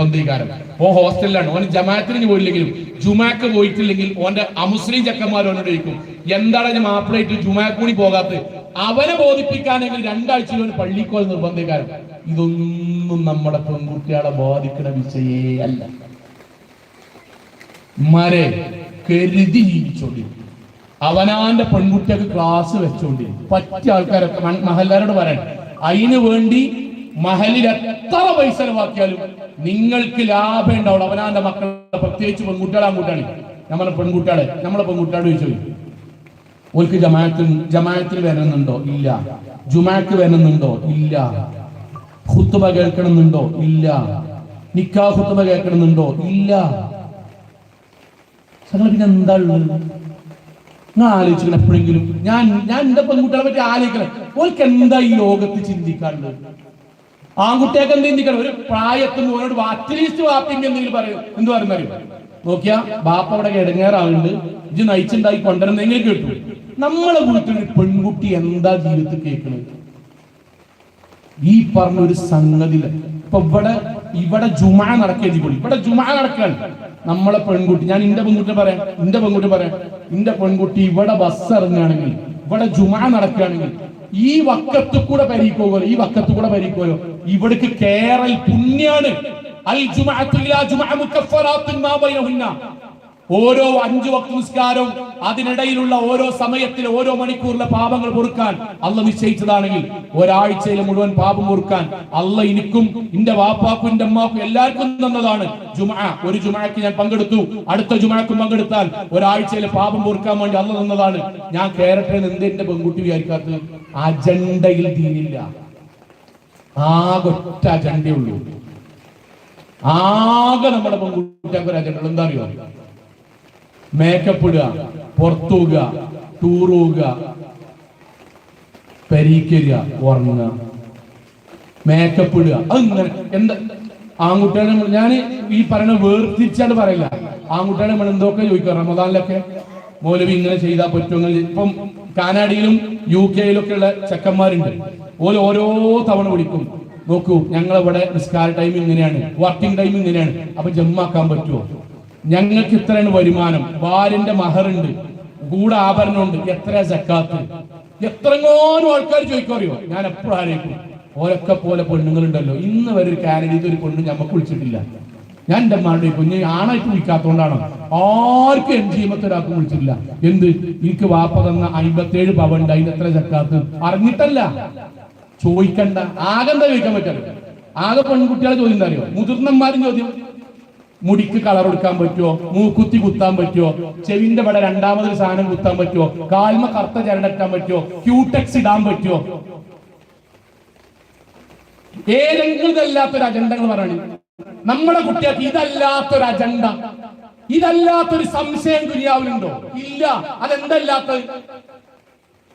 നിർബന്ധീകാരം ഓ ഹോസ്റ്റലിലാണ്. ഓൻ ജമാഅത്തിന് പോയില്ലെങ്കിലും ജുമാക്ക് പോയിട്ടില്ലെങ്കിൽ ഓന്റെ അമുസ്ലിം ചെക്കന്മാർ ഓനോട് ചോദിക്കും എന്താണ് മാപ്പിളായിട്ട് ജുമാക്കൂടി പോകാത്തത്? അവനെ ബോധിപ്പിക്കാനെങ്കിൽ രണ്ടാഴ്ച ഓന് പള്ളിക്കോൽ നിർബന്ധീകാരം. ഇതൊന്നും നമ്മുടെ പെൺകുട്ടികളെ ബാധിക്കുന്ന വിഷയേ അല്ല. മരെ കരുതി ജീവിച്ചോണ്ടിരിക്കും. അവനാന്റെ പെൺകുട്ടിയൊക്കെ ക്ലാസ് വെച്ചോണ്ടിരിക്കും. പറ്റിയ ആൾക്കാരൊക്കെ മഹല്ലാരോട് പറയണം അതിനു വേണ്ടി മഹലിൽ എത്ര പൈസ ചെലവാക്കിയാലും നിങ്ങൾക്ക് ലാഭം ഉണ്ടാവുള്ളൂ അവനാന്റെ മക്കളെ പ്രത്യേകിച്ച് പെൺകുട്ടികളെ കൂട്ടാണ്. നമ്മളെ പെൺകുട്ടികളെ നമ്മളെ പെൺകുട്ടിയോട് ചോദിച്ചു ഓൽക്ക് ജമാഅത്തിൽ ജമാഅത്തിൽ വരണമെന്നുണ്ടോ? ഇല്ല. ജുമാക്ക് വരണമെന്നുണ്ടോ? ഇല്ല. ഹുത്തുബ കേൾക്കണമെന്നുണ്ടോ? ഇല്ല. നിക്കാ ഹുത്തുബ കേൾക്കണമെന്നുണ്ടോ? ഇല്ല. പിന്നെ എന്താ ഉള്ളത്? നിങ്ങൾ ആലോചിക്കണം എപ്പോഴെങ്കിലും. ഞാൻ ഞാൻ എന്റെ പെൺകുട്ടികളെ പറ്റി ആലോചിക്കണം. ഓൽക്ക് എന്താ ഈ ലോകത്ത് ചിന്തിക്കാനുള്ളത്? ആൺകുട്ടിയൊക്കെ എന്ത് ചിന്തിക്കണം? ഒരു പ്രായത്തിൽ ഓനോട് അറ്റ്ലീസ്റ്റ് വാപ്പിന്റെ എന്തെങ്കിലും പറയും. എന്ത് പറയുന്നറിയും നോക്കിയാ ബാപ്പ അവിടെ കിടങ്ങേറാവുന്നുണ്ട്. ഇത് നയിച്ചുണ്ടായി കൊണ്ടുവരുന്നെങ്കിലും കേട്ടു. നമ്മളെ വീട്ടിൽ പെൺകുട്ടി എന്താ ജീവിതത്തിൽ കേൾക്കുന്നത് ഈ പറഞ്ഞ ഒരു സംഗതി ഇപ്പൊ ഇവിടെ ഇവിടെ ജുമാ നടക്കുകയും ചെയ്യും ഇവിടെ ജുമാ നടക്കാണ് നമ്മളെ പെൺകുട്ടി ഞാൻ ഇന്റെ പെൺകുട്ടി പറയാം ഇന്റെ പെൺകുട്ടി പറയാം. ഇന്റെ പെൺകുട്ടി ഇവിടെ ബസ് ഇറങ്ങുകയാണെങ്കിൽ ഇവിടെ ജുമാ നടക്കുകയാണെങ്കിൽ ഈ വക്കത്ത് കൂടെ പരിക്കോലോ ഈ വക്കത്ത് കൂടെ പരിക്കോലോ ഇവിടേക്ക് കേറൽ പുണ്യാണ്. അൽ ജുമാ മാ ഓരോ അഞ്ചു വക്ത നിസ്കാരവും അതിനിടയിലുള്ള ഓരോ സമയത്തിൽ ഓരോ മണിക്കൂറിലെ പാപങ്ങൾ പൊറുക്കാൻ അല്ല നിശ്ചയിച്ചതാണെങ്കിൽ ഒരാഴ്ചയിലെ മുഴുവൻ പാപം പൊറുക്കാൻ അല്ല എനിക്കും എന്റെ വാപ്പാക്കും എന്റെ അമ്മാക്കും എല്ലാവർക്കും തന്നതാണ് ജുമ. ഒരു ജുമാക്ക് ഞാൻ പങ്കെടുത്തു. അടുത്ത ജുമാക്കും പങ്കെടുത്താൽ ഒരാഴ്ചയിലെ പാപം പൊറുക്കാൻ വേണ്ടി അല്ല തന്നതാണ്. ഞാൻ കേരളത്തിൽ എന്ന് എന്ത് എന്റെ പെൺകുട്ടി വിചാരിക്കാത്തത്? അജണ്ടയിൽ തീരില്ല ആകൊറ്റ അജണ്ടയുള്ളൂ അജണ്ടയേ ആകെ നമ്മുടെ പെൺകുട്ടിയൊക്കെ അജണ്ട എന്താ അറിയോ? മേക്കപ്പ് ഇടുക പുറത്തു പോകുക ടൂർ പോവുക പരീക്കരിക ഉറങ്ങുക. മേക്കപ്പ് ഇടുക അതിങ്ങനെ എന്താ ആൺകുട്ടികളെ ഞാൻ ഈ പറയണ വേർതിരിച്ചാണ്ട് പറയില്ല. ആൺകുട്ടികളെ നമ്മൾ എന്തൊക്കെ ചോദിക്കാം? റമദാനിലൊക്കെ മൗലവി ഇങ്ങനെ ചെയ്താൽ പറ്റുമെങ്കിൽ ഇപ്പം കാനാഡിയിലും യു കെയിലൊക്കെ ഉള്ള ചെക്കന്മാരുണ്ട്. ഓൽ ഓരോ തവണ വിളിക്കും നോക്കൂ ഞങ്ങളിവിടെ നിസ്കാര ടൈം ഇങ്ങനെയാണ് വർക്കിംഗ് ടൈം ഇങ്ങനെയാണ് അപ്പൊ ജമ്മാക്കാൻ പറ്റുമോ ഞങ്ങൾക്ക് ഇത്രയാണ് വരുമാനം. വാലിന്റെ മഹറുണ്ട്. കൂടെ ആഭരണമുണ്ട് എത്ര സക്കാത്ത് എത്രങ്ങോനും ആൾക്കാർ ചോദിക്കറിയോ ഞാൻ എപ്പോഴും ആലോചിക്കും ഓരൊക്കെ പോലെ പെണ്ണുങ്ങളുണ്ടല്ലോ. ഇന്ന് വരെ ഒരു കാനഡയിൽ ഒരു പെണ്ണ് ഞമ്മക്ക് വിളിച്ചിട്ടില്ല. ഞാൻ എന്റെ അമ്മയുടെ കുഞ്ഞ് ആണായിട്ട് വിളിക്കാത്തതുകൊണ്ടാണ് ആർക്കും എം എമ്മത്തെ ഒരാൾക്കും വിളിച്ചിട്ടില്ല. എന്ത്? എനിക്ക് വാപ്പ തന്ന അമ്പത്തേഴ് പവണ്ട് അതിന് എത്ര ചക്കാത്ത് അറിഞ്ഞിട്ടല്ല. ചോദിക്കണ്ട. ആകെന്താ ചോദിക്കാൻ പറ്റില്ല ആകെ പെൺകുട്ടികളെ ചോദ്യം എന്താ അറിയോ? മുതിർന്നന്മാരും ചോദ്യം. മുടിക്ക് കളർ കൊടുക്കാൻ പറ്റുമോ മൂക്കുത്തി കുത്താൻ പറ്റുമോ ചെവിന്റെ ഇവിടെ രണ്ടാമതൊരു സാധനം കുത്താൻ പറ്റുമോ കാൽമ കറുത്ത ചരടെത്താൻ പറ്റുമോ ക്യൂടെക്സ് ഇടാൻ പറ്റുമോ ഏതെങ്കിലും ഇതല്ലാത്തൊരു അജണ്ടകൾ പറയണേ. നമ്മളെ കുട്ടികൾക്ക് ഇതല്ലാത്തൊരു അജണ്ട ഇതല്ലാത്തൊരു സംശയം ദുനിയാവിലുണ്ടോ? ഇല്ല. അതെന്തല്ലാത്തത്?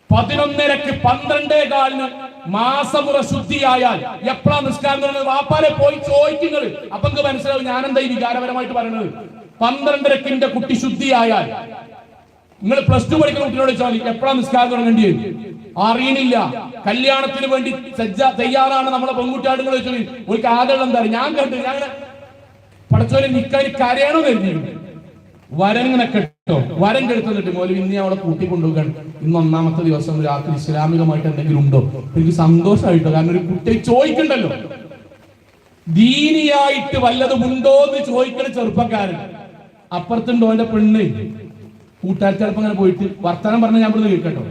പതിനൊന്നരക്ക് പന്ത്രണ്ടേ കാലിന് മാസമുറ ശുദ്ധിയായാൽ എപ്പോഴാ നിസ്കാരം തുടങ്ങുന്നത്? വാപ്പാലെ പോയി ചോദിക്കുന്നത്. അപ്പൊ മനസ്സിലാവും ഞാനെന്താ ഈ വികാരപരമായിട്ട് പറയുന്നത് പന്ത്രണ്ടരക്ക് എന്റെ കുട്ടി ശുദ്ധിയായാൽ നിങ്ങൾ പ്ലസ് ടു പഠിക്കുന്ന കുട്ടിയോട് ചോദി എപ്പോഴാ നിസ്കാരം തുടങ്ങേണ്ടി വരും അറിയണില്ല. കല്യാണത്തിന് വേണ്ടി സജ്ജ തയ്യാറാണ് നമ്മളെ പെൺകുട്ടിയാട് ചോദി ഒരു ആദരം എന്താ ഞാൻ കണ്ടു ഞാൻ പഠിച്ചവരെ നിക്കാൻ കരയാണോ കരുതിയിരുന്നു വരൻ ഇങ്ങനെ കെടുത്തുന്നിട്ട് മോലും ഇന്ന് അവളെ കൂട്ടി കൊണ്ടുപോകാൻ ഇന്ന് ഒന്നാമത്തെ ദിവസം രാത്രി ഇസ്ലാമികമായിട്ട് എന്തെങ്കിലും ഉണ്ടോ? എനിക്ക് സന്തോഷമായിട്ടോ? കാരണം ഒരു കുട്ടിയെ ചോദിക്കണ്ടല്ലോ. ദീനിയായിട്ട് വല്ലതും ഉണ്ടോ എന്ന് ചോദിക്കണ ചെറുപ്പക്കാരൻ. അപ്പുറത്തുണ്ടോ എന്റെ പെണ്ണ്? കൂട്ടുകാർ ചിലപ്പോ അങ്ങനെ പോയിട്ട് വർത്തമാനം പറഞ്ഞ ഞാൻ ഇവിടുന്ന് കേൾക്കട്ടോ.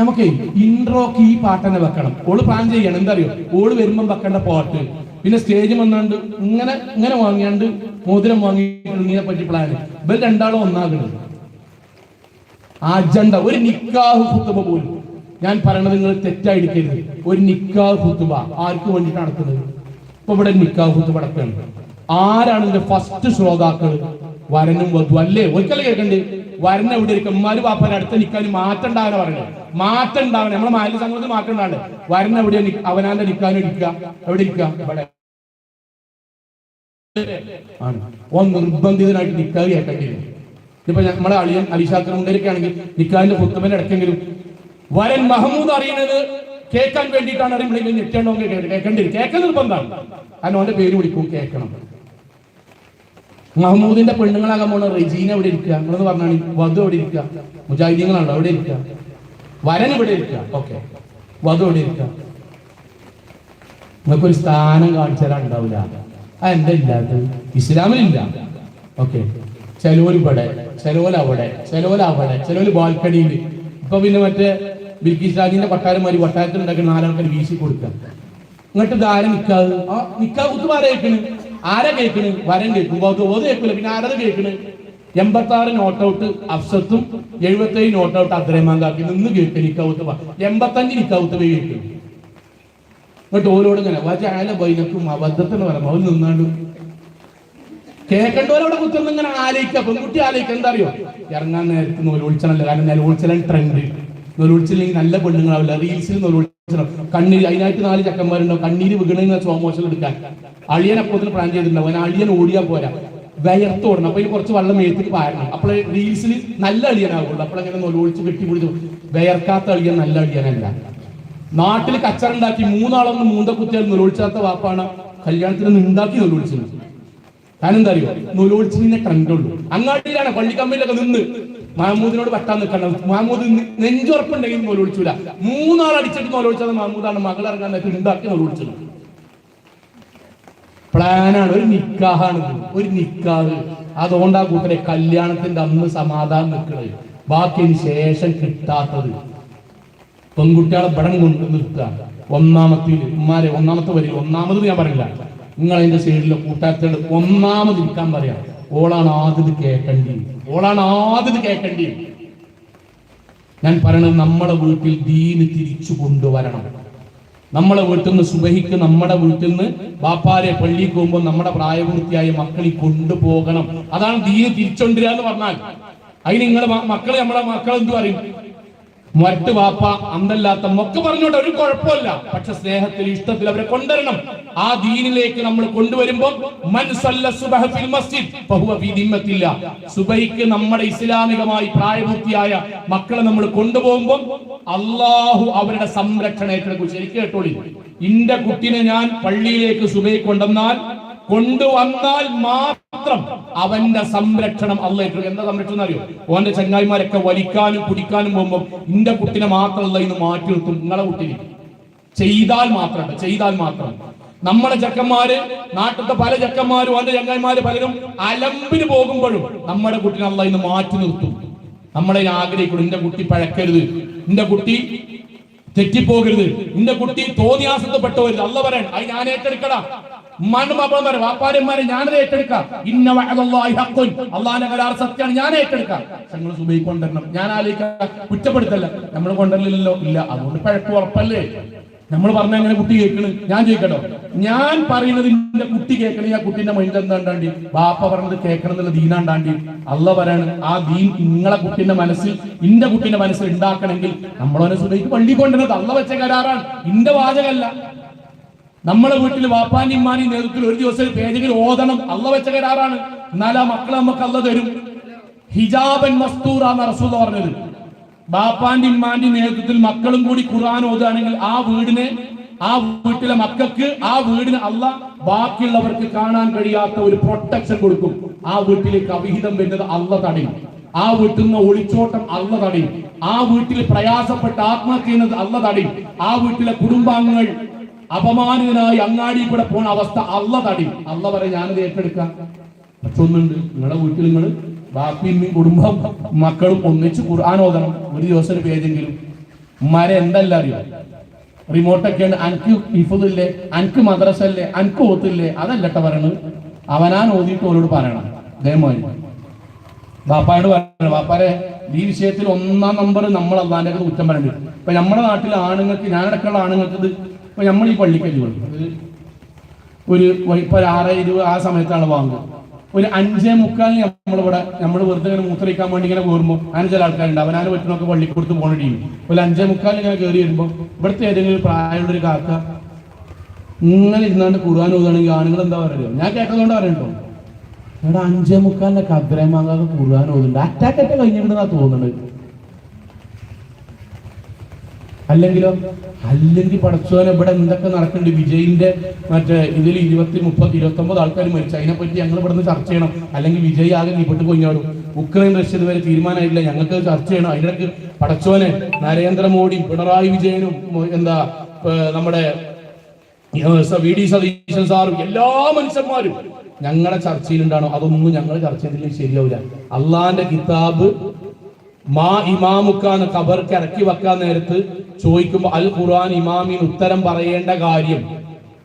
നമുക്ക് ഇൻട്രോക്ക് ഈ പാട്ട് തന്നെ വെക്കണം. ഓൾ പ്ലാൻ ചെയ്യണം. എന്താ അറിയോ ഓൾ വരുമ്പം വെക്കേണ്ട പാട്ട് പിന്നെ സ്റ്റേജ് വന്നാണ്ട് ഇങ്ങനെ ഇങ്ങനെ വാങ്ങിയാണ്ട് മോതിരം വാങ്ങി പറ്റി പ്ലാൻ ഇവർ രണ്ടാളും ഒന്നാകുന്നത് അജണ്ട ഒരു നിക്കാഹ് കുത്തുബ പോലും. ഞാൻ പറയണത് നിങ്ങൾ തെറ്റായി എടുക്കരുത് ഒരു നിക്കാഹ് കുത്തുബ ആർക്ക് വേണ്ടി നടക്കുന്നത്? ഇപ്പൊ ഇവിടെ നിക്കാഹ് കുത്തുബ നടക്കുകയാണ്. ആരാണ് ഇതിന്റെ ഫസ്റ്റ് ശ്രോതാക്കൾ വരനും വധു അല്ലേ? ഒരിക്കലും കേൾക്കണ്ടേ. വരനെ ഇവിടെ ഇരിക്കും? ഉമ്മാര് പാപ്പാൻ അടുത്ത നിക്കാൻ മാറ്റണ്ടാവനെ പറഞ്ഞു പറയുന്നത് മാറ്റം നമ്മളെ മാലിന്യ സംഘത്തിൽ മാറ്റണ്ടാണ് വരൻ എവിടെ അവനാന്റെ നിക്കാനും ഇരിക്കുക എവിടെ ഇരിക്കുക? ഇവിടെ. ഓൻ നിർബന്ധിതനായിട്ട് നിക്കാതെ കേൾക്കേണ്ടി ഇപ്പൊ നമ്മളെ അളിയൻ അലിഷാക്കർ മുണ്ടേരൊക്കെ ആണെങ്കിൽ നിക്കാഹിന്റെ കുത്തുബന്റെ ഇടയ്ക്കെങ്കിലും വരൻ മഹമ്മൂദ് അറിയുന്നത് കേൾക്കാൻ വേണ്ടിയിട്ടാണ് അറിയുമ്പോൾ ഞെട്ടേണ്ടോ കേൾക്കേണ്ടി കേൾക്കുന്ന നിർബന്ധമാണ്. കാരണം ഓന്റെ പേര് വിളിക്കും കേൾക്കണം. മഹമ്മൂദിന്റെ പെണ്ണുങ്ങളാകാൻ പോണ റെജീന എവിടെ ഇരിക്കുക? നിങ്ങളെന്ന് പറഞ്ഞാണ് വധു എവിടെ ഇരിക്കുക? മുജാഹിദീങ്ങളാണ് എവിടെ ഇരിക്കുക. വരൻ ഇവിടെ ഇരിക്കുക. ഓക്കെ. വധു എവിടെ ഇരിക്കുക? നിങ്ങൾക്കൊരു സ്ഥാനം കാണിച്ചു തരാൻ ഉണ്ടാവില്ല. ആ എന്താ ഇല്ലാത്തത്? ഇസ്ലാമിലില്ല. ഓക്കെ. ചെലോൽ ഇവിടെ ചെലോൽ അവിടെ ചെലോൽ അവിടെ ചെലോൽ ബാൽക്കണിയിൽ ഇപ്പൊ പിന്നെ മറ്റേ ബിൽക്കിസ് രാജിന്റെ കൊട്ടാരന്മാര് വട്ടാരത്തിൽ ഉണ്ടാക്കി നാലാൾക്കാർ വീശി കൊടുക്കാം. ഇങ്ങോട്ട് ധാര നിക്കാത് ആ നിക്കാ കുത്ത് ആരാ കേൾക്കണ് ആരെ കേൾക്കണ് വരം കേൾക്കും ഓത് കേൾക്കില്ല പിന്നെ ആരത് കേൾക്കണ് എൺപത്തി ആറ് നോട്ട് ഔട്ട് അഫ്സത്തും എഴുപത്തി ഏഴ് നോട്ട് ഔട്ട് അദ്രമാൻ കാക്കി നിന്ന് കേൾക്കും നിക്കാവുത്ത് എൺപത്തഞ്ച് നിക്കാവുത്ത് പോയി കേൾക്കും എന്നിട്ട് ഓരോട് ഇങ്ങനെ വജാല ബൈനക്കും അബദ്ധത്തിന് പറയാം അവൻ നിന്നാണ്ട് കേൾക്കേണ്ടവരവിടെ കുത്തുന്ന ഇങ്ങനെ ആലോചിക്കുക. പെൺകുട്ടി ആലോചിക്കുക. എന്താ അറിയോ? ഇറങ്ങാൻ നേരത്ത് നൂലൊളിച്ചണല്ലോ കാരണം നൂലൊളിച്ചലാണ് ട്രെൻഡ് നൂലൊളിച്ചില്ലെങ്കിൽ നല്ല പെണ്ണുങ്ങളാവില്ല. റീൽസിൽ നൂലൊളിച്ചണം കണ്ണീര് അതിനായിട്ട് നാല് ചക്കന്മാരുണ്ടാവും കണ്ണീര് വീണെങ്കിൽ സ്ലോ എടുക്കാൻ. അളിയൻ അപ്പോത്തിന് പ്ലാൻ ചെയ്തിട്ടുണ്ടാവും. അവൻ അളിയൻ ഓടിയാ പോരാ. വയർത്ത് ഓടണം. അപ്പൊ ഇതിന് കുറച്ച് വെള്ളം എഴുത്തിട്ട് പാരണം. അപ്പോൾ റീൽസിൽ നല്ല അളിയനാവുള്ളൂ. അപ്പോഴങ്ങനെ നൂലൊളിച്ച് കെട്ടിപ്പിടിച്ച് വയർക്കാത്ത അളിയൻ നല്ല അളിയനല്ല. നാട്ടിൽ കച്ചറുണ്ടാക്കി മൂന്നാളൊന്ന് മൂന്ത കുത്തിയാൽ നൂലൊഴിച്ചാത്ത വാപ്പാണ്. കല്യാണത്തിന് ഉണ്ടാക്കി നൊലൊളിച്ചത് എന്താ അറിയോ നൊലൊളിച്ചിനെ കണ്ടുള്ളൂ അങ്ങാടിയിലാണ് പള്ളിക്കമ്പിലൊക്കെ നിന്ന് മഹമ്മൂദിനോട് പറ്റാൻ നിൽക്കണം മഹമ്മൂദ് നെഞ്ചുറപ്പുണ്ടെങ്കിൽ നൊലൊളിച്ചൂല മൂന്നാൾ അടിച്ചിട്ട് നൊലൊളിച്ചത് മഹമ്മൂദാണ് മകൾ ഇറങ്ങാൻ നേരത്തെ ഉണ്ടാക്കി നൊലൊളിച്ചത് പ്ലാനാണ്. ഒരു നിക്കാഹാണ് ഒരു നിക്കാഹ്. അതുകൊണ്ട് ആ കൂട്ടരെ കല്യാണത്തിന്റെ അന്ന് സമാധാനം നിൽക്കണത്. ബാക്കിന് ശേഷം കിട്ടാത്തത്. പെൺകുട്ടികളെ പടം കൊണ്ട് നിർത്തുക. ഒന്നാമത്തിൽ ഉമ്മാരെ ഒന്നാമത്തെ വരിക ഒന്നാമത് ഞാൻ പറയില്ല. നിങ്ങൾ അതിന്റെ സൈഡിലെ കൂട്ടാത്തോട് ഒന്നാമത് ഇരിക്കാൻ പറയാം. ഓളാണ് ആദ്യത് കേൾക്കേണ്ടി ഓളാണ് ആദ്യത് കേൾക്കേണ്ടി ഞാൻ പറയണത് നമ്മുടെ വീട്ടിൽ ദീന് തിരിച്ചു കൊണ്ടുവരണം. നമ്മളെ വീട്ടിൽ നിന്ന് സുബഹിക്ക് നമ്മുടെ വീട്ടിൽ നിന്ന് ബാപ്പാരെ പള്ളിക്ക് പോകുമ്പോൾ നമ്മുടെ പ്രായപൂർത്തിയായ മക്കളെ കൊണ്ടുപോകണം. അതാണ് ദീന് തിരിച്ചൊണ്ടിരിക എന്ന് പറഞ്ഞാൽ. അതിന് നിങ്ങൾ മക്കളെ നമ്മളെ മക്കൾ എന്തു പറയും? മറ്റ് വാപ്പ അന്തല്ലാത്ത ഒക്കെ പറഞ്ഞോട്ടെ ഒരു കുഴപ്പമില്ല. പക്ഷെ സ്നേഹത്തിൽ ഇഷ്ടത്തിൽ അവരെ കൊണ്ടുവരണം. ആ ദീനിലേക്ക് നമ്മൾ കൊണ്ടുവരുമ്പോൾ സുബഹിക്ക് നമ്മുടെ ഇസ്ലാമികമായി പ്രായപൂർത്തിയായ മക്കളെ നമ്മൾ കൊണ്ടുപോകുമ്പോൾ അള്ളാഹു അവരുടെ സംരക്ഷണം ഏറ്റെടുക്കും. ശരിക്കും കേട്ടോളി. ഇന്റെ കുട്ടിനെ ഞാൻ പള്ളിയിലേക്ക് സുബൈ കൊണ്ടുവന്നാൽ കൊണ്ടുവന്നാൽ മാത്രം അവന്റെ സംരക്ഷണം അല്ല എന്താ സംരക്ഷണം അറിയോ? ഓന്റെ ചങ്ങായിമാരൊക്കെ വലിക്കാനും കുടിക്കാനും പോകുമ്പോൾ ഇന്റെ കുട്ടിനെ മാത്രമല്ല ഇന്ന് മാറ്റി നിർത്തും. നിങ്ങളെ കുട്ടിനെ. ചെയ്താൽ മാത്രം ചെയ്താൽ മാത്രം. നമ്മളെ ചെക്കന്മാര് നാട്ടിലത്തെ പല ചെക്കന്മാരും അവന്റെ ചങ്ങായിമാര് പലരും അലമ്പിന് പോകുമ്പോഴും നമ്മുടെ കുട്ടിനെ അല്ല ഇന്ന് മാറ്റി നിർത്തും. നമ്മളെ ആഗ്രഹിക്കണം എന്റെ കുട്ടി പഴക്കരുത്. എന്റെ കുട്ടി തെറ്റിപ്പോകരുത്. നിന്റെ കുട്ടി തോന്നിയാസത്തപ്പെട്ടവരുത് അല്ല പറയാൻ അത് ഞാൻ ഏറ്റെടുക്കടാ. പറയാം വാപ്പാരന്മാരെ ഞാനത് ഏറ്റെടുക്കാം. ഇന്ന അള്ളാഹിന്റെ കരാർ സത്യമാണ്. ഞാൻ ഏറ്റെടുക്കാം. ഞങ്ങൾ സുബൈ കൊണ്ടുവരണം. ഞാൻ ആലോചിക്ക. കുറ്റപ്പെടുത്തല്ല. നമ്മൾ കൊണ്ടുവരില്ലല്ലോ ഇല്ല. അതുകൊണ്ട് പഴക്കം ഉറപ്പല്ലേ? നമ്മൾ പറഞ്ഞ എങ്ങനെ കുട്ടി കേൾക്കണ്. ഞാൻ ചോദിക്കട്ടോ. ഞാൻ പറയുന്നത് എന്റെ കുട്ടി കേൾക്കണേ. ആ കുട്ടിന്റെ മൈൻഡ് എന്താണ്ടാണ്ടി ബാപ്പ പറഞ്ഞത് കേൾക്കണം എന്നുള്ള ദീനാണ്ടാണ്ടി അല്ല പറയാണ് ആ ദീൻ നിങ്ങളെ കുട്ടിന്റെ മനസ്സിൽ ഇന്റെ കുട്ടിന്റെ മനസ്സിൽ ഉണ്ടാക്കണമെങ്കിൽ നമ്മളവനെ സുബൈക്ക് പള്ളി കൊണ്ടുവരുന്നത് അല്ല വെച്ച കരാറാണ്. ഇന്റെ വാചകല്ല നമ്മളെ വീട്ടിൽ വാപ്പാന്റെ ഇമ്മാനി നേതൃത്വത്തിൽ ഒരു ദിവസം പേജകൾ ഓതണം. അല്ല വെച്ച കരാറാണ്. എന്നാൽ ആ മക്കളെ നമുക്ക് അല്ല തരും. ഹിജാബൻ മസ്തൂർ ആണ് റസൂൽ പറഞ്ഞത്. ബാപ്പാന്റെ ഇമ്മാന്റെ നേതൃത്വത്തിൽ മക്കളും കൂടി ഖുർആൻ ഓതുകയാണെങ്കിൽ ആ വീടിനെ ആ വീട്ടിലെ മക്കൾക്ക് ആ വീടിന് അല്ല ബാക്കിയുള്ളവർക്ക് കാണാൻ കഴിയാത്ത ഒരു പ്രൊട്ടക്ഷൻ കൊടുക്കും. ആ വീട്ടിലേക്ക് അവിഹിതം വരുന്നത് അല്ല തടയും. ആ വീട്ടിൽ നിന്ന് ഒളിച്ചോട്ടം അല്ല തടയും. ആ വീട്ടിൽ പ്രയാസപ്പെട്ട് ആത്മഹത്യ ചെയ്യുന്നത് അല്ല തടയും. ആ വീട്ടിലെ കുടുംബാംഗങ്ങൾ അപമാനിതനായി അങ്ങാടി കൂടെ പോണ അവസ്ഥ അല്ല തടയും. അല്ല പറയാൻ ഞാനത് ഏറ്റെടുക്കാം. പക്ഷെ ഒന്നുണ്ട് നിങ്ങളുടെ വീട്ടിൽ നിങ്ങൾ ബാപ്പിയും കുടുംബം മക്കളും ഒന്നിച്ച് ഖുർആൻ ഓതണം. ഒരു ദിവസം ഒരു പേജെങ്കിലും ഉമ്മാരെ എന്തല്ല അറിയോ? റിമോട്ടൊക്കെയാണ് അനക്ക് ഇഫുദില്ലേ അനക്ക് മദ്രസ അല്ലേ അനക്ക് ഓത്തില്ലേ അതല്ലട്ട പറയണത്. അവനാൻ ഓതിയിട്ട് ഓരോട് പറയണം. ദയമായി ബാപ്പായോട് പറയണം. ബാപ്പാരെ ഈ വിഷയത്തിൽ ഒന്നാം നമ്പർ നമ്മൾ അള്ളാന്റെ ഒക്കെ കുറ്റം പറയേണ്ടി ഇപ്പൊ നമ്മുടെ നാട്ടിലെ ആണുങ്ങൾക്ക് ഞാനടക്കമുള്ള ആണുങ്ങൾക്ക് ഇത് ഇപ്പൊ നമ്മൾ ഈ പള്ളിക്കല്ലേ ഒരു ഇപ്പൊ ആറ് ഇരുപത് ആ സമയത്താണ് വാങ്ങുക. ഒരു അഞ്ചേ മുക്കാലിന് നമ്മളിവിടെ നമ്മൾ വെറുതെ ഇങ്ങനെ മൂത്രയിക്കാൻ വേണ്ടി ഇങ്ങനെ കയറുമ്പോൾ അങ്ങനെ ചില ആൾക്കാരുണ്ട് അവനാണ് പറ്റുന്നൊക്കെ പള്ളി കൊടുത്ത് പോണ ടീം ഒരു അഞ്ചേ മുക്കാലിന് ഇങ്ങനെ കയറി വരുമ്പോൾ ഇവിടുത്തെ ഏതെങ്കിലും പ്രായമുള്ള ഒരു കാക്ക ഇങ്ങനെ ഇരുന്നാണ്ട് കുറുവാൻ ഓതുകയാണെങ്കിൽ ആണുങ്ങൾ എന്താ പറയുക ഞാൻ കേട്ടതുകൊണ്ട് പറയണ്ടോ? ഇവിടെ അഞ്ചേ മുക്കാലിന്റെ കദ്രയം വാങ്ങാതെ കുറുവാൻ ഓതുന്നുണ്ട്. അറ്റാക്കറ്റ് അറ്റ കഴിഞ്ഞിട്ടുണ്ടെന്നാ തോന്നുന്നത്. അല്ലെങ്കിലോ? അല്ലെങ്കിൽ പടച്ചോനെ ഇവിടെ എന്തൊക്കെ നടക്കുന്നുണ്ട്? വിജയിന്റെ മറ്റേ ഇതിൽ ഇരുപത്തി മുപ്പത് ഇരുപത്തി ഒമ്പത് ആൾക്കാർ മരിച്ചു. അതിനെപ്പറ്റി ഞങ്ങൾ ഇവിടെ നിന്ന് ചർച്ച ചെയ്യണം. അല്ലെങ്കിൽ വിജയ് ആകെ നീപ്പെട്ട് കൊഞ്ഞാടും ഉക്രൈൻ റഷ്യ ഇതുവരെ തീരുമാനമായില്ല ഞങ്ങൾക്ക് ചർച്ച ചെയ്യണം. അതിനിടയ്ക്ക് പടച്ചോനെ നരേന്ദ്രമോദി പിണറായി വിജയനും എന്താ നമ്മുടെ വി ഡി സതീശൻ സാറും എല്ലാ മനുഷ്യന്മാരും ഞങ്ങളുടെ ചർച്ചയിലുണ്ടാണോ? അതൊന്നും ഞങ്ങൾ ചർച്ച ചെയ്തില്ലെങ്കിൽ ശരിയാവില്ല. അള്ളാന്റെ കിതാബ് മാ ഇമാമുക്കാന്ന് ഖബർക്ക് ഇറക്കി വെക്കാൻ നേരത്ത് ചോദിക്കുമ്പോൾ അൽ ഖുർആൻ ഇമാമിന് ഉത്തരം പറയേണ്ട കാര്യം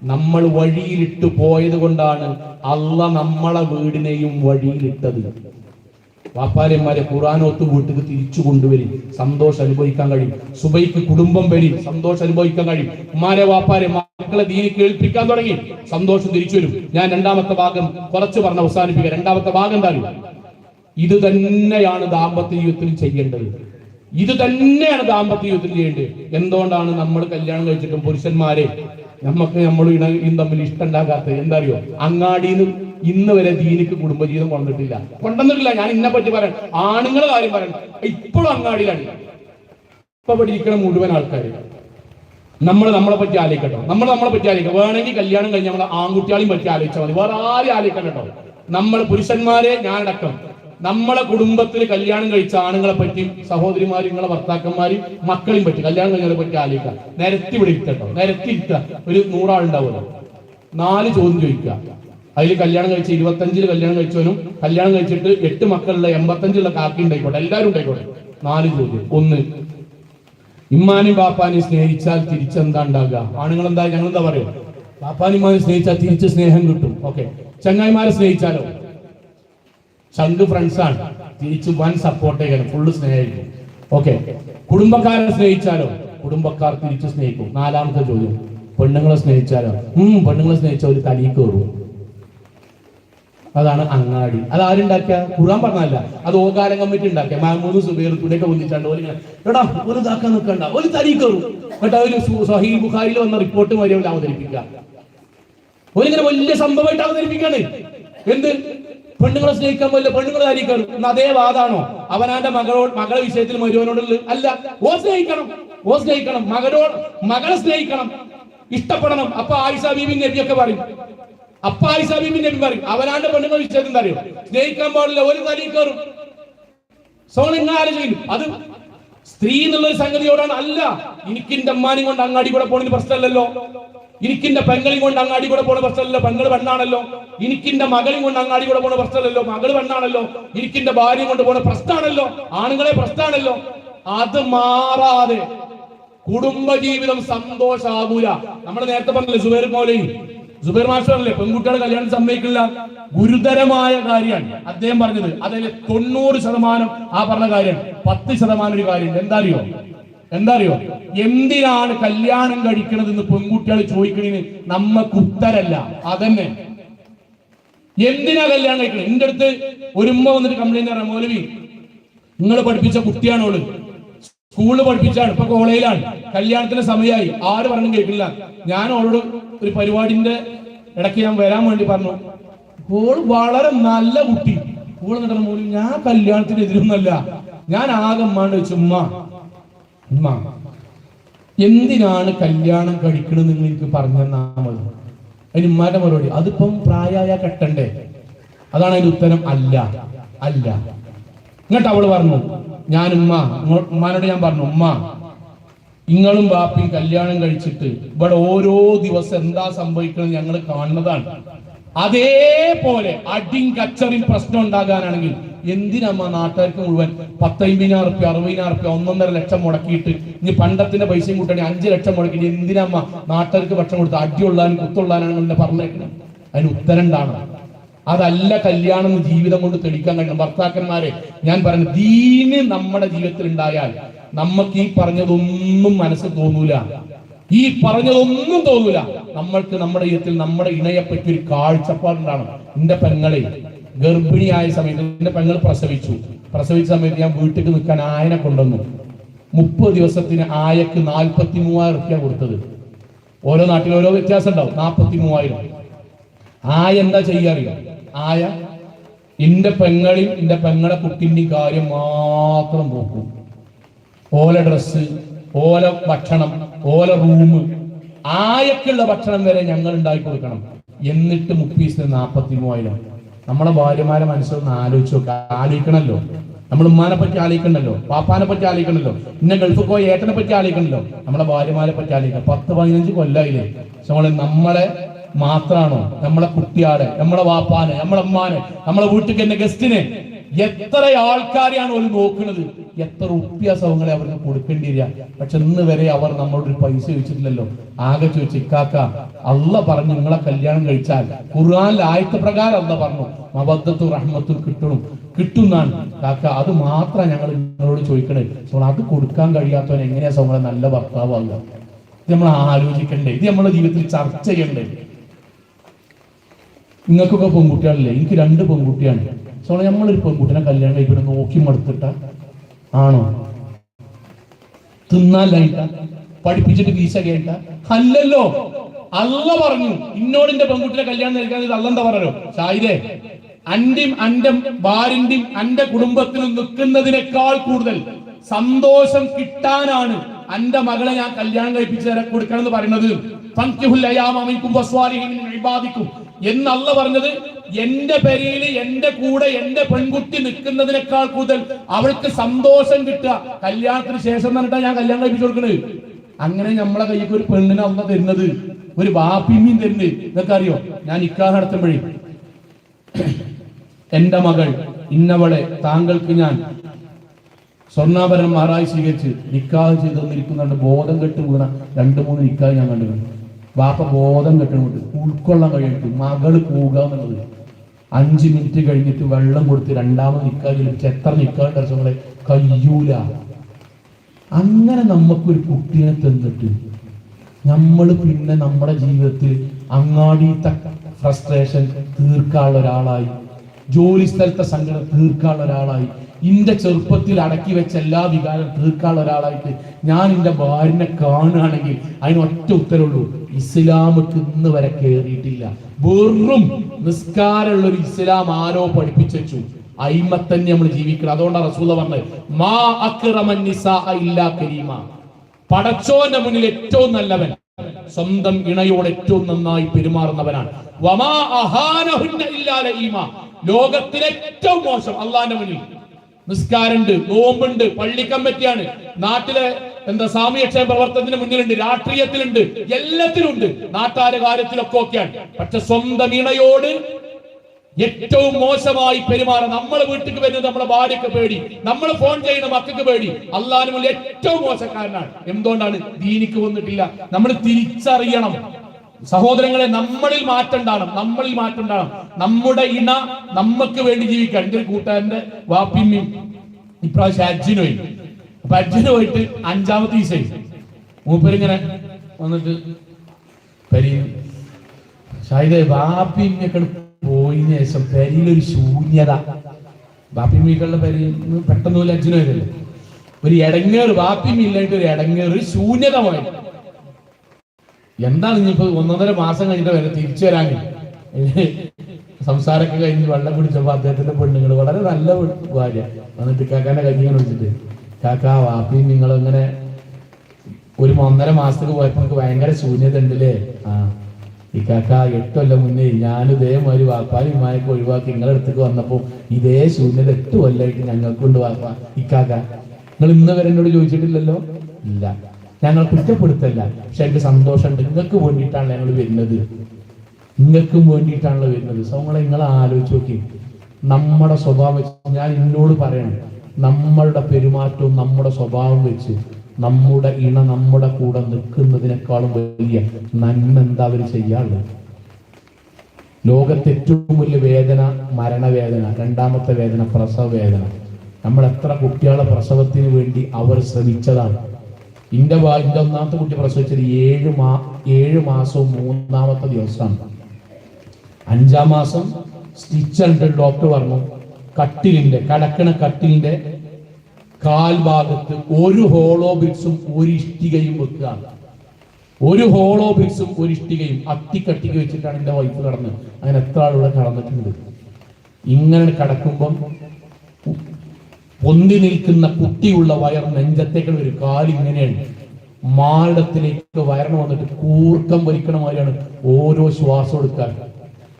നമ്മൾ വഴിയിലിട്ട് പോയത് കൊണ്ടാണ് അല്ല നമ്മളെ വീടിനെയും വഴിയിലിട്ടത്. വാപ്പാരന്മാരെ ഖുറാനോത്ത് വീട്ടിൽ തിരിച്ചു കൊണ്ടുവരും. സന്തോഷം അനുഭവിക്കാൻ കഴിയും. സുബൈക്ക് കുടുംബം വരും. സന്തോഷം അനുഭവിക്കാൻ കഴിയും. ഉമ്മാരെ വാപ്പാരെ മക്കളെ ദീനി കേൾപ്പിക്കാൻ തുടങ്ങി. സന്തോഷം തിരിച്ചു വരും. ഞാൻ രണ്ടാമത്തെ ഭാഗം കുറച്ച് പറഞ്ഞ് അവസാനിപ്പിക്കാം. രണ്ടാമത്തെ ഭാഗം എന്താ? ഇത് തന്നെയാണ് ദാമ്പത്യ ജീവിതത്തിൽ ചെയ്യേണ്ടത്. ഇത് തന്നെയാണ് ദാമ്പത്യ ജീവിതത്തിൽ ചെയ്യേണ്ടത്. എന്തുകൊണ്ടാണ് നമ്മൾ കല്യാണം കഴിച്ചിട്ടും പുരുഷന്മാരെ നമ്മക്ക് നമ്മൾ ഇണയും തമ്മിൽ ഇഷ്ടമുണ്ടാകാത്തത്? എന്താ അറിയോ അങ്ങാടിന്ന് ഇന്ന് വരെ ദീനിക്ക് കുടുംബജീവിതം കൊണ്ടിട്ടില്ല കൊണ്ടുവന്നിട്ടില്ല. ഞാൻ ഇന്നെ പറ്റി പറയാൻ ആണുങ്ങളെ കാര്യം പറയണം ഇപ്പോഴും അങ്ങാടിയിലാണ്. ഇപ്പൊ ഇരിക്കണ മുഴുവൻ ആൾക്കാർ നമ്മൾ നമ്മളെ പറ്റി ആലോചിക്കട്ടോ. നമ്മൾ നമ്മളെ പറ്റി ആലോചിക്കാം. വേണമെങ്കിൽ കല്യാണം കഴിഞ്ഞ് നമ്മളെ ആൺകുട്ടികളെയും പറ്റി ആലോചിച്ചാൽ മതി. വേറെ ആരും ആലോചിക്കണം കേട്ടോ. നമ്മൾ പുരുഷന്മാരെ ഞാനടക്കം. നമ്മളെ കുടുംബത്തിൽ കല്യാണം കഴിച്ച ആണുങ്ങളെ പറ്റിയും സഹോദരിമാരും നിങ്ങളെ ഭർത്താക്കന്മാരും മക്കളെയും പറ്റി കല്യാണം കഴിഞ്ഞവരെ പറ്റി ആലോചിക്കാം നിരത്തി ഇവിടെ ഇരുത്തട്ടോ. നിരത്തി ഇരുത്തുക. ഒരു നൂറാളുണ്ടാവുമല്ലോ. നാല് ചോദ്യം ചോദിക്കുക. അതിൽ കല്യാണം കഴിച്ച് ഇരുപത്തഞ്ചിൽ കല്യാണം കഴിച്ചവനും കല്യാണം കഴിച്ചിട്ട് എട്ട് മക്കളുള്ള എൺപത്തഞ്ചുള്ള കാക്കി ഉണ്ടായിക്കോട്ടെ. എല്ലാവരും ഉണ്ടായിക്കോട്ടെ. നാല് ചോദ്യം. ഒന്ന് ഇമ്മാനും ബാപ്പാനും സ്നേഹിച്ചാൽ തിരിച്ചെന്താ ഉണ്ടാകുക ആണുങ്ങൾ എന്താ ഞങ്ങൾ എന്താ പറയുക ബാപ്പാനിമാനും സ്നേഹിച്ചാൽ തിരിച്ച് സ്നേഹം കിട്ടും. ഓക്കെ. ചങ്ങായിമാരെ സ്നേഹിച്ചാലോ? ചങ്ക് ഫ്രണ്ട്സ് ആണ്. തിരിച്ചു വൻ സപ്പോർട്ടേക്കാണ് ഫുള്ള് സ്നേഹിക്കും ഓക്കെ കുടുംബക്കാരെ സ്നേഹിച്ചാലോ? കുടുംബക്കാർ തിരിച്ചു സ്നേഹിക്കും. നാലാമത്തെ ചോദ്യം. പെണ്ണുങ്ങളെ സ്നേഹിച്ചാലോ? ഉം പെണ്ണുങ്ങളെ സ്നേഹിച്ചാൽ ഒരു തടി കയറും അതാണ് അങ്ങാടി. അത് ആരുണ്ടാക്കിയ ഖുറാൻ പറഞ്ഞല്ല അത് ഓകാരം കമ്മിറ്റി ഉണ്ടാക്കിയ. മഹമ്മൂദ് സുബൈർ തുണിയൊക്കെ ഒന്നിച്ചാണ്ട് ഓലിങ്ങനെ എടാ ഒരു ഇതാക്കാൻ നിൽക്കണ്ട ഒരു തടി കയറും എന്നിട്ട് ഒരു സഹീ ബുഖാരിയിൽ വന്ന റിപ്പോർട്ട് വരെ അവതരിപ്പിക്കുക. ഒരിങ്ങനെ വലിയ സംഭവമായിട്ട് അവതരിപ്പിക്കാണ് എന്ത്? പെണ്ണുങ്ങളെ സ്നേഹിക്കാൻ പോലെ പെണ്ണുങ്ങളെ ധരിക്കണം എന്നാ അതേ വാദാണോ? അവനാന്റെ മകളോട് മകളെ വിഷയത്തിൽ മരുവനോടുള്ള അല്ല ഓ സ്നേഹിക്കണം ഓ സ്നേഹിക്കണം. മകനോട് മകളെ സ്നേഹിക്കണം. ഇഷ്ടപ്പെടണം. അപ്പൊ ആയിഷ ബീബി നബിയൊക്കെ പറയും. അപ്പൊ ആയിഷ ബീബി നബി പറയും. അവനാന്റെ പെണ്ണുങ്ങളെ വിഷയത്തിൽ എന്താ അറിയോ? സ്നേഹിക്കാൻ പാടില്ല ഒരു തലയിൽ കയറും. സോണിങ്ങ ആലോചിക്കും. അത് സ്ത്രീ എന്നുള്ള ഒരു സംഗതിയോടാണ്. അല്ല എനിക്കിന്റെ അമ്മാനും കൊണ്ട് അങ്ങാടി കൂടെ പോണതിന് പ്രശ്നമല്ലല്ലോ. എനിക്കിന്റെ പെങ്ങളി കൊണ്ട് അങ്ങാടി കൂടെ പോണ പ്രശ്നമല്ലോ പെങ്ങൾ പെണ്ണാണല്ലോ. എനിക്കിന്റെ മകളി കൊണ്ട് അങ്ങാടി കൂടെ പോണ പ്രശ്നമല്ലോ മകൾ പെണ്ണാണല്ലോ. എനിക്കിന്റെ ഭാര്യ കൊണ്ട് പോണ പ്രശ്നമാണല്ലോ. ആണുങ്ങളെ പ്രശ്നമാണല്ലോ. അത് മാറാതെ കുടുംബജീവിതം സന്തോഷാകൂല. നമ്മുടെ നേരത്തെ പറഞ്ഞില്ലേ സുബൈർ മൗലയും സുബൈർ മാസ്റ്ററല്ലേ പെൺകുട്ടികളെ കല്യാണം സമ്മതിക്കില്ല. ഗുരുതരമായ കാര്യമാണ്. അദ്ദേഹം പറഞ്ഞത് അതിൽ തൊണ്ണൂറ് ശതമാനം ആ പറഞ്ഞ കാര്യം. പത്ത് ശതമാനം ഒരു കാര്യം എന്താ അറിയോ? എന്താ അറിയോ? എന്തിനാണ് കല്യാണം കഴിക്കണത് എന്ന് പെൺകുട്ടികൾ ചോദിക്കണേന് നമ്മക്ക് ഉത്തരല്ല. അതന്നെ. എന്തിനാ കല്യാണം കഴിക്കണം? എന്റെ അടുത്ത് ഒരുമ്മ വന്നിട്ട് കംപ്ലൈന്റ് പറയാം മൗലവി നിങ്ങൾ പഠിപ്പിച്ച കുട്ടിയാണ് ഓൾ. സ്കൂളിൽ പഠിപ്പിച്ചാണ് ഇപ്പൊ കോളേജിലാണ്. കല്യാണത്തിന് സമയമായി ആര് പറഞ്ഞു കേൾക്കില്ല ഞാൻ അവളോട് ഒരു പരിപാടിന്റെ ഇടയ്ക്ക് ഞാൻ വരാൻ വേണ്ടി പറഞ്ഞു. ഓൾ വളരെ നല്ല കുട്ടി. ഓൾ എന്നിട്ട് മോളി ഞാൻ കല്യാണത്തിന് എതിരൊന്നല്ല ഞാൻ ആകെ മാണ്ട് വെച്ചു ഉമ്മ എന്തിനാണ് കല്യാണം കഴിക്കണമെന്ന് നിങ്ങൾ എനിക്ക് പറഞ്ഞു തന്നാമത് അതിന് ഉമ്മാന്റെ മറുപടി അതിപ്പം പ്രായമായ കെട്ടണ്ടേ? അതാണ് അതിന്റെ ഉത്തരം. അല്ല അല്ല. എന്നിട്ട് അവൾ പറഞ്ഞു ഞാൻ ഉമ്മ ഉമ്മാനോട് ഞാൻ പറഞ്ഞു ഉമ്മ നിങ്ങളും ബാപ്പിയും കല്യാണം കഴിച്ചിട്ട് ഇവിടെ ഓരോ ദിവസം എന്താ സംഭവിക്കുന്നത് ഞങ്ങൾ കാണുന്നതാണ്. അതേപോലെ അടിയും കച്ചറിയും പ്രശ്നം ഉണ്ടാകാനാണെങ്കിൽ എന്തിനമ്മ നാട്ടുകാർക്ക് മുഴുവൻ പത്തമ്പതിനായിരം റുപ്യ അറുപതിനായിരം റുപ്യ ഒന്നൊന്നര ലക്ഷം മുടക്കിയിട്ട് ഇനി പണ്ടത്തിന്റെ പൈസയും കൂട്ടണി അഞ്ച് ലക്ഷം മുടക്കിയിട്ട് എന്തിനമ്മ നാട്ടുകാർക്ക് ഭക്ഷണം കൊടുത്ത് അടിയുള്ളാനും കുത്തുള്ളാനാണ് എന്നെ പറഞ്ഞേക്കുന്നത് അതിന് ഉത്തരം ഉണ്ടാണ് അതല്ല കല്യാണം ജീവിതം കൊണ്ട് തെളിക്കാൻ കഴിയണം. ഭർത്താക്കന്മാരെ ഞാൻ പറഞ്ഞു ദീന് നമ്മുടെ ജീവിതത്തിൽ ഉണ്ടായാൽ നമുക്ക് ഈ പറഞ്ഞതൊന്നും മനസ്സിൽ തോന്നൂല. ഈ പറഞ്ഞതൊന്നും തോന്നൂല. നമ്മൾക്ക് നമ്മുടെ ജീവിതത്തിൽ നമ്മുടെ ഇണയെ പറ്റി ഒരു കാഴ്ചപ്പാടുണ്ടാണ് എന്റെ പെങ്ങളെ ഗർഭിണിയായ സമയത്ത് എന്റെ പെങ്ങൾ പ്രസവിച്ചു. പ്രസവിച്ച സമയത്ത് ഞാൻ വീട്ടിൽ നിൽക്കാൻ ആയനെ കൊണ്ടുവന്നു. മുപ്പത് ദിവസത്തിന് ആയക്ക് നാൽപ്പത്തി മൂവായിരം റുപ്യ കൊടുത്തത്. ഓരോ നാട്ടിൽ ഓരോ വ്യത്യാസം ഉണ്ടാവും നാൽപ്പത്തി മൂവായിരം ആയ എന്താ ചെയ്യാറില്ല ആയ എന്റെ പെങ്ങളിൽ എന്റെ പെങ്ങളെ കുട്ടിന്റെയും കാര്യം മാത്രം നോക്കും. ഓല ഡ്രസ് ഓല ഭക്ഷണം ഓല റൂം ആയക്കുള്ള ഭക്ഷണം വരെ ഞങ്ങൾ ഉണ്ടാക്കി കൊടുക്കണം. എന്നിട്ട് മുപ്പീസിന് നാപ്പത്തി മൂവായിരം നമ്മളെ ഭാര്യമാരെ മനസ്സിലൊന്ന് ആലോചിച്ച് നോക്കുക ആലോചിക്കണല്ലോ. നമ്മൾ ഉമ്മാനെ പറ്റി ആലോചിക്കണല്ലോ പാപ്പാനെ പറ്റി ആലോചിക്കണല്ലോ ഇന്ന ഗൾഫ് പോയ ഏട്ടനെ പറ്റി ആലോചിക്കണല്ലോ നമ്മളെ ഭാര്യമാരെ പറ്റി ആലോചിക്കണം പത്ത് പതിനഞ്ച് കൊല്ലായില്ലേ? നമ്മളെ നമ്മളെ മാത്രാണോ? നമ്മളെ കുട്ടിയാടെ നമ്മളെ വാപ്പാനെ നമ്മളെ ഉമ്മാനെ നമ്മളെ വീട്ടിൽ തന്നെ ഗസ്റ്റിനെ എത്ര ആൾക്കാരെയാണ് അവർ നോക്കുന്നത് എത്ര ഉപ്പിയ സൗകര്യങ്ങളെ അവർക്ക് കൊടുക്കേണ്ടി വരിക. പക്ഷെ ഇന്ന് വരെ അവർ നമ്മളോട് ഒരു പൈസ ചോദിച്ചിട്ടില്ലല്ലോ. ആകെ ചോദിച്ചു ഇക്കാക്ക അല്ല പറഞ്ഞു നിങ്ങളെ കല്യാണം കഴിച്ചാൽ ഖുർആാനിൽ ആയത്ത പ്രകാരം അല്ല പറഞ്ഞു മബദ്ധത്തും റഹ്മത്തും കിട്ടണം കിട്ടുന്നാണ് കാക്ക അത് മാത്രം ഞങ്ങൾ നിങ്ങളോട് ചോദിക്കണേ. സോ അത് കൊടുക്കാൻ കഴിയാത്തവൻ എങ്ങനെയാ സൗങ്ങളെ നല്ല ഭർത്താവുക ഇത് നമ്മൾ ആലോചിക്കണ്ടേ? ഇത് നമ്മുടെ ജീവിതത്തിൽ ചർച്ച ചെയ്യണ്ടേ? നിങ്ങൾക്കൊക്കെ പെൺകുട്ടികളില്ലേ? എനിക്ക് രണ്ട് പെൺകുട്ടിയാണ് സോ നമ്മളൊരു പെൺകുട്ടിനെ കല്യാണം കഴിക്കുന്ന നോക്കി മടുത്തിട്ട ആണോ? തിന്നാലായിട്ട പഠിപ്പിച്ചിട്ട് വീശ കേട്ട അല്ലല്ലോ. അല്ല പറഞ്ഞു. ഇന്നോട് എന്റെ പെൺകുട്ടിനെ കല്യാണം കഴിക്കാൻ അല്ലെന്താ പറഞ്ഞോ ഷായിദേ അന്റെയും അന്റെ ഭാര്യന്റെയും അന്റെ കുടുംബത്തിൽ നിൽക്കുന്നതിനേക്കാൾ കൂടുതൽ സന്തോഷം കിട്ടാനാണ് അന്റെ മകളെ ഞാൻ കല്യാണം കഴിപ്പിച്ച് തരാൻ കൊടുക്കണം എന്ന് പറയുന്നത് എന്നല്ല പറഞ്ഞത്? എന്റെ പെരയിൽ എന്റെ കൂടെ എന്റെ പെൺകുട്ടി നിൽക്കുന്നതിനേക്കാൾ കൂടുതൽ അവൾക്ക് സന്തോഷം കിട്ടുക. കല്യാണത്തിന് ശേഷം എന്നിട്ടാ ഞാൻ കല്യാണം കഴിപ്പിച്ചു കൊടുക്കണേ. അങ്ങനെ നമ്മളെ കയ്യിൽ ഒരു പെണ്ണിനെ അന്ന തരുന്നത് ഒരു വാപ്പിമ്മിയും തരുന്നത്. ഇതൊക്കെ അറിയോ ഞാൻ ഇക്കാ നടത്തുമ്പോഴേ. എന്റെ മകൾ ഇന്നവളെ താങ്കൾക്ക് ഞാൻ സ്വർണാഭരണം മാറായി സ്വീകരിച്ച് നിക്കാഹ് ചെയ്തു തന്നിരിക്കുന്നുണ്ട് ബോധം കെട്ട് വീണ രണ്ട് മൂന്ന് നിക്കാഹ് ഞാൻ കണ്ടിട്ടുണ്ട്. വാപ്പ ബോധം കെട്ടുന്നുണ്ട് ഉൾക്കൊള്ളാൻ കഴിയിട്ട് മകൾ പോവുക എന്നുള്ളത്. അഞ്ച് മിനിറ്റ് കഴിഞ്ഞിട്ട് വെള്ളം കൊടുത്ത് രണ്ടാമത് ചെയ്തിട്ട് എത്ര നിക്കാഹ് ദർശനങ്ങളെ? കയ്യൂല. അങ്ങനെ നമുക്കൊരു കുട്ടിയെ തന്നിട്ട് നമ്മൾ പിന്നെ നമ്മുടെ ജീവിതത്തിൽ അങ്ങാടി ഫ്രസ്ട്രേഷൻ തീർക്കാനുള്ള ഒരാളായി. ജോലി സ്ഥലത്തെ സങ്കടം തീർക്കാനുള്ള ഒരാളായി. ഇന്റെ ചെറുപ്പത്തിൽ അടക്കി വെച്ച എല്ലാ വികാരം തീർക്കാനുള്ള ഒരാളായിട്ട് ഞാൻ എന്റെ ഭാര്യനെ കാണുകയാണെങ്കിൽ അതിന് ഒറ്റ ഉത്തരവുള്ളൂ. ഇസ്ലാമക്ക് ഇന്ന് വരെ കയറിയിട്ടില്ല വെറും നിസ്കാരമുള്ള ഒരു ഇസ്ലാം ആരോ പഠിപ്പിച്ചു അയിമത്തന്നെ നമ്മൾ ജീവിക്കണം. അതുകൊണ്ടാണ് റസൂല പറഞ്ഞത് പടച്ചോന്റെ മുന്നിൽ ഏറ്റവും നല്ലവൻ സ്വന്തം ഇണയോട് ഏറ്റവും നന്നായി പെരുമാറുന്നവനാണ്. ലോകത്തിലെ ഏറ്റവും മോശം അള്ളാന്റെ മുന്നിൽ. നിസ്കാരമുണ്ട് നോമ്പുണ്ട് പള്ളി കമ്മിറ്റിയാണ്. നാട്ടിലെ എന്താ സാമൂഹ്യക്ഷേമ പ്രവർത്തനത്തിന് മുന്നിലുണ്ട് രാഷ്ട്രീയത്തിലുണ്ട് എല്ലാത്തിലുണ്ട്. നാട്ടാരുടെ കാര്യത്തിലൊക്കെ ഒക്കെയാണ്. പക്ഷെ സ്വന്തം ഇണയോട് ഏറ്റവും മോശമായി പെരുമാറാൻ നമ്മളെ വീട്ടിൽ വരുന്നത് നമ്മളെ ഭാര്യക്ക് പേടി നമ്മൾ ഫോൺ ചെയ്യുന്ന മക്കൾക്ക് പേടി. അള്ളാഹു മുന്നിൽ ഏറ്റവും മോശക്കാരനാണ്. എന്തുകൊണ്ടാണ്? ദീനിക്ക് വന്നിട്ടില്ല. നമ്മൾ തിരിച്ചറിയണം. സഹോദരങ്ങളെ നമ്മളിൽ മാറ്റം ഉണ്ടാകണം നമ്മളിൽ മാറ്റം ഉണ്ടാകണം നമ്മുടെ ഇണ നമുക്ക് വേണ്ടി ജീവിക്കാൻ. ഒരു കൂട്ടുകാരന്റെ വാപ്പിമ്മയും ഇപ്രാവശ്യം അജ്ജിന് അജ്ജിന് പോയിട്ട് അഞ്ചാമത്തെ ദിവസം മൂപ്പരിങ്ങനെ വന്നിട്ട് പരിയും ഷായിദെ ബാപ്പിമ്മയൊക്കെ പോയിന് ശേഷം പെരിയിലൊരു ശൂന്യത. ബാപ്പിമ്മയ്ക്കുള്ള പരി പെട്ടെന്ന് പോലെ അച്ഛനും വരല്ലേ ഒരു ഇടങ്ങേറ് ബാപ്പിമ്മ ഇല്ലായിട്ട് ഒരു ഇടങ്ങേറ് ശൂന്യത പോയി എന്താണ് ഇനിയിപ്പോ ഒന്നൊന്നര മാസം കഴിഞ്ഞിട്ട് വരെ തിരിച്ചു വരാൻ? സംസാരമൊക്കെ കഴിഞ്ഞ് വെള്ളം കുടിച്ചപ്പോ അദ്ദേഹത്തിന്റെ പെണ്ണുങ്ങൾ വളരെ നല്ല ഭാര്യ. വന്നിട്ട് കേക്കാനെ കഞ്ഞിങ്ങനെ വിളിച്ചിട്ട് കാക്ക വാപ്പി നിങ്ങൾ ഇങ്ങനെ ഒരു ഒന്നര മാസത്തേക്ക് പോയപ്പോ എനിക്ക് ഭയങ്കര ശൂന്യത ഉണ്ടല്ലേ ആ. ഈ കാക്ക കൊല്ലം മുന്നേ ഞാൻ ഇതേമാതിരി വാപ്പാലും ഉമ്മാനൊക്കെ ഒഴിവാക്കി നിങ്ങളുടെ അടുത്തേക്ക് വന്നപ്പോ ഇതേ ശൂന്യത എട്ട് കൊല്ലായിട്ട് ഞങ്ങൾക്കുണ്ട് വാപ്പ. ഇക്കാക്ക നിങ്ങൾ ഇന്ന് വരെ എന്നോട് ചോദിച്ചിട്ടില്ലല്ലോ? ഇല്ല. ഞങ്ങൾ കുറ്റപ്പെടുത്തല്ല. പക്ഷെ എനിക്ക് സന്തോഷമുണ്ട്. നിങ്ങൾക്ക് വേണ്ടിയിട്ടാണ് ഞങ്ങൾ വരുന്നത്. നിങ്ങൾക്കും വേണ്ടിയിട്ടാണല്ലോ വരുന്നത്. സോ നിങ്ങളെ നിങ്ങൾ ആലോചിച്ച് നോക്കി. നമ്മുടെ സ്വഭാവം ഞാൻ എന്നോട് പറയണം. നമ്മളുടെ പെരുമാറ്റവും നമ്മുടെ സ്വഭാവം വെച്ച് നമ്മുടെ ഇണ നമ്മുടെ കൂടെ നിൽക്കുന്നതിനേക്കാളും വലിയ നന്മ എന്താ അവർ ചെയ്യാറുള്ളത്? ലോകത്തെ ഏറ്റവും വലിയ വേദന മരണവേദന രണ്ടാമത്തെ വേദന പ്രസവ വേദന നമ്മൾ എത്ര കുട്ടികളെ പ്രസവത്തിന് വേണ്ടി അവർ ശ്രമിച്ചതാണ്. ഇന്റെ ഇന്റെ ഒന്നാമത്തെ കുട്ടി പ്രസവിച്ചത് ഏഴ് മാ ഏഴ് മാസവും മൂന്നാമത്തെ ദിവസമാണ്. അഞ്ചാം മാസം സ്റ്റിച്ച് ഡോക്ടർ പറഞ്ഞു കട്ടിലിന്റെ കടക്കണ കട്ടിലിന്റെ കാൽഭാഗത്ത് ഒരു ഹോളോ ബ്രിക്സും ഒരു ഇഷ്ടികയും വെക്കുക ഒരു ഹോളോ ബ്രിക്സും ഒരു ഇഷ്ടികയും അത്തിക്കട്ടിക വെച്ചിട്ടാണ് എന്റെ വൈഫ് കടന്നത് അങ്ങനെ എത്ര ആളുകൾ കടന്നിട്ടുണ്ട്. ഇങ്ങനെ കടക്കുമ്പം പൊന്തി നിൽക്കുന്ന കുട്ടിയുള്ള വയർ നെഞ്ചത്തേക്കുള്ള ഒരു കാലിങ്ങനെയാണ് മാരടത്തിലേക്ക് വയറിന് വന്നിട്ട് കൂർക്കം വലിക്കണ മാതിരിയാണ് ഓരോ ശ്വാസം എടുക്കാൻ.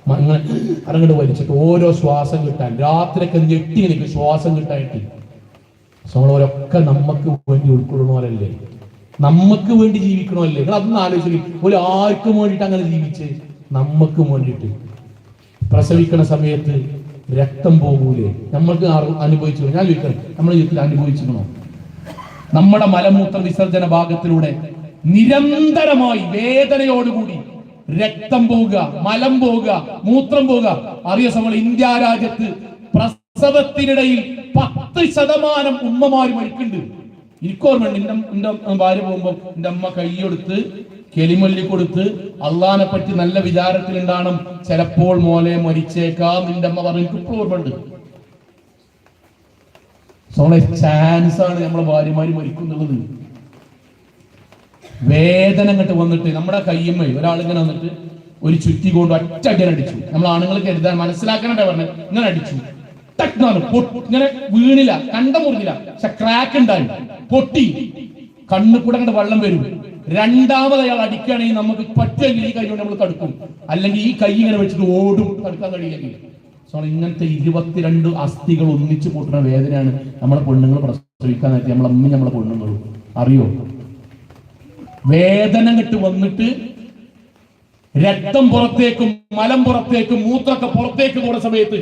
ഇങ്ങനെ അതങ്ങോട്ട് വലിച്ചിട്ട് ഓരോ ശ്വാസം കിട്ടാൻ. രാത്രിയൊക്കെ ഞെട്ടി എനിക്ക് ശ്വാസം കിട്ടായിട്ട്. നമ്മളോരൊക്കെ നമുക്ക് വേണ്ടി ഉൾക്കൊള്ളണമല്ലേ നമുക്ക് വേണ്ടി ജീവിക്കണമല്ലേ? നിങ്ങൾ അതൊന്നും ആലോചിച്ചു ഒരു ആർക്കും വേണ്ടിയിട്ട് അങ്ങനെ ജീവിച്ച് നമുക്ക് വേണ്ടിയിട്ട്. പ്രസവിക്കണ സമയത്ത് രക്തം പോകൂലേ? നമ്മൾക്ക് അനുഭവിച്ചു ഞാൻ ചോദിക്കണം നമ്മുടെ ജീവിതത്തിൽ അനുഭവിച്ചിരുന്നോ? നമ്മുടെ മലമൂത്ര വിസർജന ഭാഗത്തിലൂടെ നിരന്തരമായി വേദനയോടുകൂടി രക്തം പോവുക മലം പോവുക മൂത്രം പോവുക. അറിയ നമ്മൾ ഇന്ത്യ രാജ്യത്ത് പ്രസവത്തിനിടയിൽ പത്ത് ശതമാനം ഉമ്മമാര് മരിക്കുന്നുണ്ട്. എനിക്കോർമ്മയുണ്ട് എന്റെ എന്റെ ഭാര്യ പോകുമ്പോ എന്റെ അമ്മ കൈയെടുത്ത് കെലിമല്ലി കൊടുത്ത് അള്ളഹാനെ പറ്റി നല്ല വിചാരത്തിൽ ഉണ്ടാണം ചിലപ്പോൾ മോലെ മരിച്ചേക്കാം നിന്റെ അമ്മ പറഞ്ഞു. എനിക്ക് ഓർമ്മയുണ്ട് ചാൻസ് ആണ് നമ്മളെ ഭാര്യമാര് മരിക്കുന്നുള്ളത്. വേദന അങ്ങോട്ട് വന്നിട്ട് നമ്മുടെ കയ്യമ്മ ഒരാളിങ്ങനെ വന്നിട്ട് ഒരു ചുറ്റി കൊണ്ട് ഒറ്റ അടിച്ചു. നമ്മൾ ആണുങ്ങൾ കരുതാൻ മനസ്സിലാക്കണേ പറഞ്ഞത് ഇങ്ങനെ അടിച്ചു. ഇങ്ങനെ വീണില്ല കണ്ട മുറിഞ്ഞില്ല പക്ഷെ ക്രാക്ക് ഉണ്ടായി പൊട്ടി. കണ്ണു കൂടെ അങ്ങോട്ട് വെള്ളം വരും. രണ്ടാമത് അയാൾ അടിക്കുകയാണെങ്കിൽ നമുക്ക് പറ്റുമെങ്കിൽ ഈ കൈ കൊണ്ട് നമ്മൾ തടുക്കും. അല്ലെങ്കിൽ ഈ കൈ ഇങ്ങനെ വെച്ചിട്ട് ഓടും തടുക്കാൻ കഴിയില്ല സോ ഇങ്ങനത്തെ ഇരുപത്തിരണ്ട് അസ്ഥികൾ ഒന്നിച്ചു കൂട്ടുന്ന വേദനയാണ് നമ്മളെ പെണ്ണുങ്ങൾ നമ്മളെ അമ്മയും നമ്മളെ പെണ്ണുങ്ങളും. അറിയോ? വേദന കെട്ട് വന്നിട്ട് രക്തം പുറത്തേക്കും മലം പുറത്തേക്കും മൂത്രമൊക്കെ പുറത്തേക്ക് പോകുന്ന സമയത്ത്